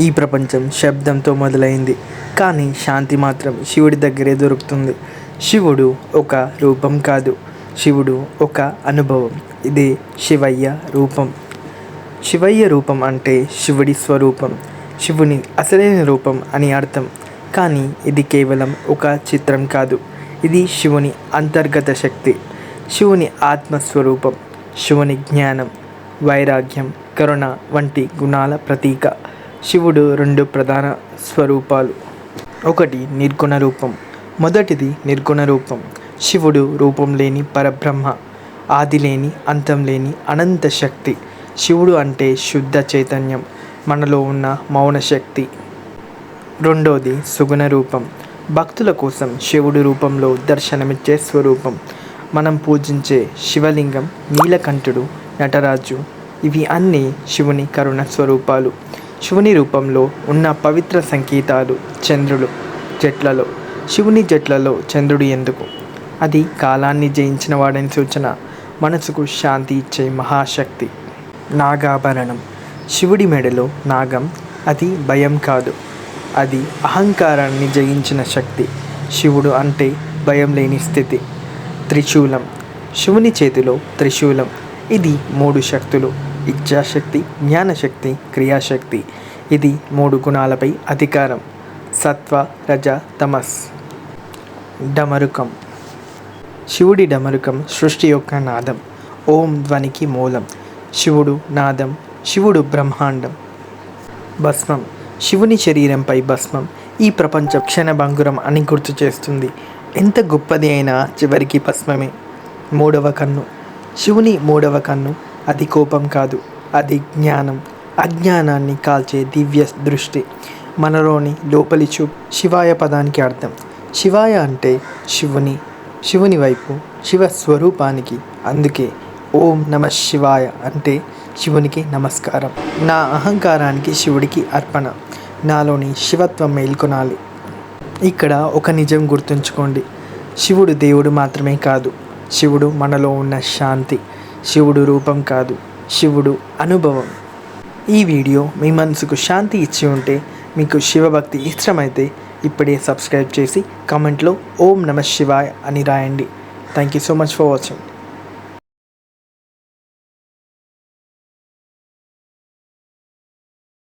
ఈ ప్రపంచం శబ్దంతో మొదలైంది. కానీ శాంతి మాత్రం శివుడి దగ్గరే దొరుకుతుంది. శివుడు ఒక రూపం కాదు. శివుడు ఒక అనుభవం. ఇదే శివయ్య రూపం. శివయ్య రూపం అంటే శివుడి స్వరూపం. శివుని అసలైన రూపం అని అర్థం. కానీ ఇది కేవలం ఒక చిత్రం కాదు. ఇది శివుని అంతర్గత శక్తి. శివుని ఆత్మస్వరూపం. శివుని జ్ఞానం. వైరాగ్యం కరుణ వంటి గుణాల ప్రతీక. శివుడు రెండు ప్రధాన స్వరూపాలు. ఒకటి నిర్గుణ రూపం మొదటిది నిర్గుణ రూపం. శివుడు రూపం లేని పరబ్రహ్మ ఆది లేని అంతం లేని అనంత శక్తి. శివుడు అంటే శుద్ధ చైతన్యం మనలో ఉన్న మౌన శక్తి. రెండోది సుగుణ రూపం భక్తుల కోసం శివుడి రూపంలో దర్శనమిచ్చే స్వరూపం. మనం పూజించే శివలింగం నీలకంఠుడు నటరాజు ఇవి అన్నీ శివుని కరుణ స్వరూపాలు. శివుని రూపంలో ఉన్న పవిత్ర సంకేతాలు చంద్రులు జట్లలో శివుని జట్లలో చంద్రుడు ఎందుకు? అది కాలాన్ని జయించిన వాడని సూచన మనసుకు శాంతి ఇచ్చే మహాశక్తి. నాగాభరణం. శివుడి మెడలో నాగం అది భయం కాదు. అది అహంకారాన్ని జయించిన శక్తి. శివుడు అంటే భయం లేని స్థితి. త్రిశూలం. శివుని చేతిలో త్రిశూలం. ఇది మూడు శక్తులు. ఇచ్ఛాశక్తి జ్ఞానశక్తి క్రియాశక్తి. ఇది మూడు గుణాలపై అధికారం. సత్వ రజ తమస్. డమరుకం. శివుడి డమరుకం సృష్టి యొక్క నాదం. ఓం ధ్వనికి మూలం. శివుడు నాదం శివుడు బ్రహ్మాండం. భస్మం. శివుని శరీరంపై భస్మం. ఈ ప్రపంచ క్షణభంగురం అని గుర్తు చేస్తుంది. ఎంత గొప్పది అయినా చివరికి భస్మమే. మూడవ కన్ను. శివుని మూడవ కన్ను అది కోపం కాదు అది జ్ఞానం. అజ్ఞానాన్ని కాల్చే దివ్య దృష్టి. మనలోని లోపలి చూపు శివాయ పదానికి అర్థం. శివాయ అంటే శివుని శివుని వైపు శివ స్వరూపానికి. అందుకే ఓం నమ శివాయ అంటే శివునికి నమస్కారం. నా అహంకారానికి శివుడికి అర్పణ. నాలోని శివత్వం మేల్కొనాలి. ఇక్కడ ఒక నిజం గుర్తుంచుకోండి. శివుడు దేవుడు మాత్రమే కాదు. శివుడు మనలో ఉన్న శాంతి. శివుడు రూపం కాదు శివుడు అనుభవం. ఈ వీడియో మీ మనసుకు శాంతి ఇచ్చి ఉంటే మీకు శివభక్తి ఇష్టమైతే ఇప్పుడే సబ్స్క్రైబ్ చేసి కామెంట్లో ఓం నమ శివాయ్ అని రాయండి. Thank you so much for watching